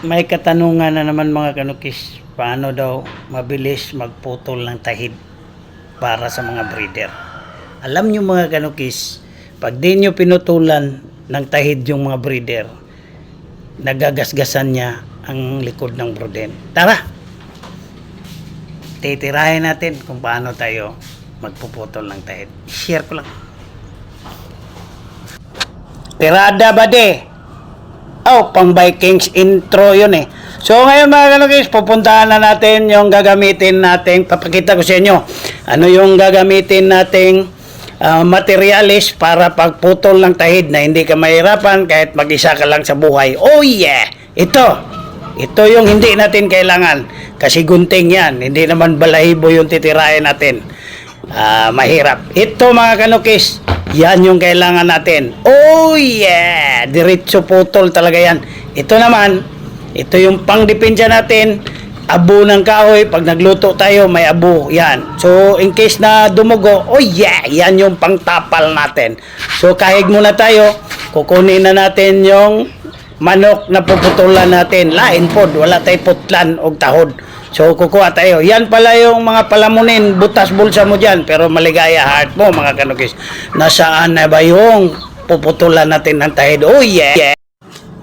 May katanungan na naman mga kanukis, paano daw mabilis magputol ng tahid para sa mga breeder. Alam nyo mga kanukis, pag di nyo pinutulan ng tahid yung mga breeder, nagagasgasan niya ang likod ng bruden. Tara! Titirahin natin kung paano tayo magpuputol ng tahid. Share ko lang. Tirada ba de? Oh, pang Vikings intro yun eh. So ngayon mga kanukis, pupuntahan na natin yung gagamitin nating, papakita ko sa inyo, ano yung gagamitin nating ah, materialis para pagputol ng tahid na hindi ka mahirapan kahit mag-isa ka lang sa buhay. Oh yeah! Ito! Ito yung hindi natin kailangan kasi gunting yan. Hindi naman balahibo yung titirahin natin. Ah, mahirap. Ito mga kanukis, yan yung kailangan natin. Oh yeah! Diretso putol talaga yan. Ito naman, ito yung pangdepensa natin. Abo ng kahoy, pag nagluto tayo, may abo. Yan. So, in case na dumugo, oh yeah! Yan yung pangtapal natin. So, kahig muna tayo. Kukunin na natin yung manok na puputulan natin. Lain pod, wala tayo putlan o tahod. So, kukuha tayo. Yan pala yung mga palamunin, butas bulsa mo dyan. Pero maligaya heart mo, mga kanukis. Nasaan na ba yung puputulan natin ng tahid? Oh, yeah!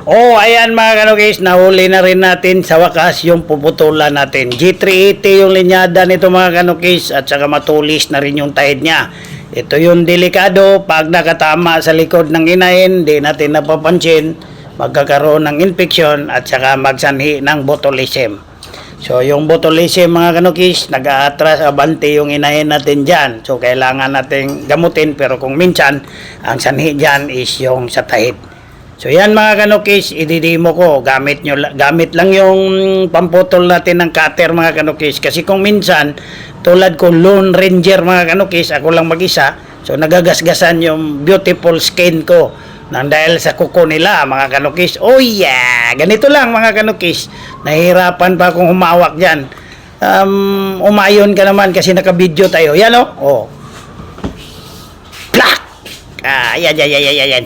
Oh, ayan mga kanukis, nahuli na rin natin sa wakas yung puputulan natin. G380 yung linyada nito mga kanukis at saka matulis na rin yung tahid niya. Ito yung delikado pag nakatama sa likod ng inahin, di natin napapansin, magkakaroon ng infeksyon at saka magsanhi ng botulism. So, yung botulism mga kanukis, nag-aatras abante yung inahin natin dyan. So, kailangan natin gamutin pero kung minsan, ang sanhi dyan is yung sa tahid. So yan mga kanukis, ididimo ko, gamit, nyo, gamit lang yung pamputol natin ng cutter mga kanukis. Kasi kung minsan, tulad ko Lone Ranger mga kanukis, ako lang mag-isa, so nagagasgasan yung beautiful skin ko nang dahil sa kuko nila mga kanukis. Oh yeah! Ganito lang mga kanukis. Nahihirapan pa akong humawak dyan. Um, umayon ka naman kasi naka-video tayo. Yan oh. Oh. Plak! Ah, yan, yan, yan, yan, yan.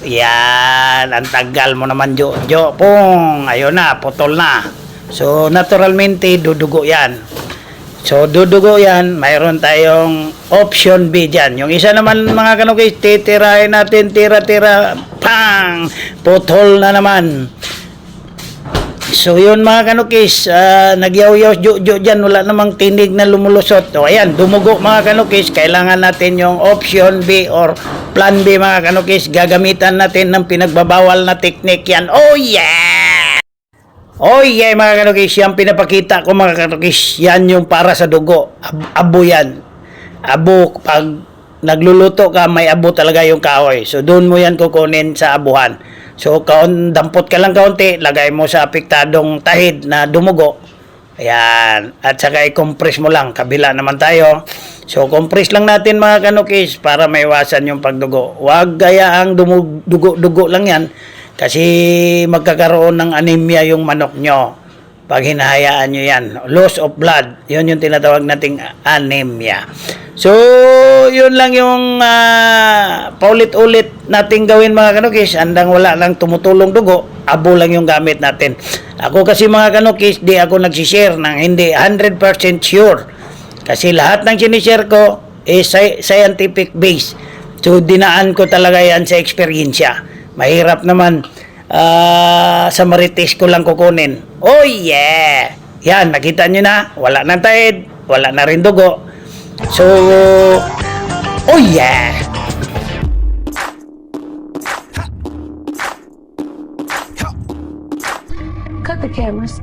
Yan, ang tagal mo naman, Jo. Jo, pong, ayun na, putol na. So, naturalmente, dudugo yan. So, dudugo yan, mayroon tayong option B dyan. Yung isa naman, mga kanukis, titirahin natin, tira-tira, pang, putol na naman. So yun mga kanukis, uh, nagyaw-yaw jo dyan, wala namang tinig na lumulusot. O ayan, dumugo mga kanukis, kailangan natin yung option B or plan B mga kanukis, gagamitan natin ng pinagbabawal na technique yan. Oh yeah! Oh yeah mga kanukis, yan pinapakita ko mga kanukis, yan yung para sa dugo. Ab- abo yan. Abo, pag nagluluto ka, may abo talaga yung kahoy. So doon mo yan kukunin sa abuhan. So, kaon, dampot ka lang kaunti, lagay mo sa apektadong tahid na dumugo. Ayan. At saka i-compress mo lang. Kabila naman tayo. So, compress lang natin mga kanukis para maiwasan yung pagdugo. Huwag gayaang dumug- dugo-dugo lang yan kasi magkakaroon ng anemia yung manok nyo pag hinahayaan nyo yan. Loss of blood. Yun yung tinatawag nating anemia. So, yun lang yung ah, paulit-ulit nating gawin mga kanukis. Andang wala lang tumutulong dugo, abo lang yung gamit natin. Ako kasi mga kanukis, di ako nagsishare ng hindi 100% sure. Kasi lahat ng sinishare ko is sci- scientific base. So, dinaan ko talaga yan sa eksperyensya. Mahirap naman ah, sa marites ko lang kukunin. Oh yeah! Yan, nakita nyo na, wala nang tahid, wala na rin dugo. So, oh yeah! Cut the cameras.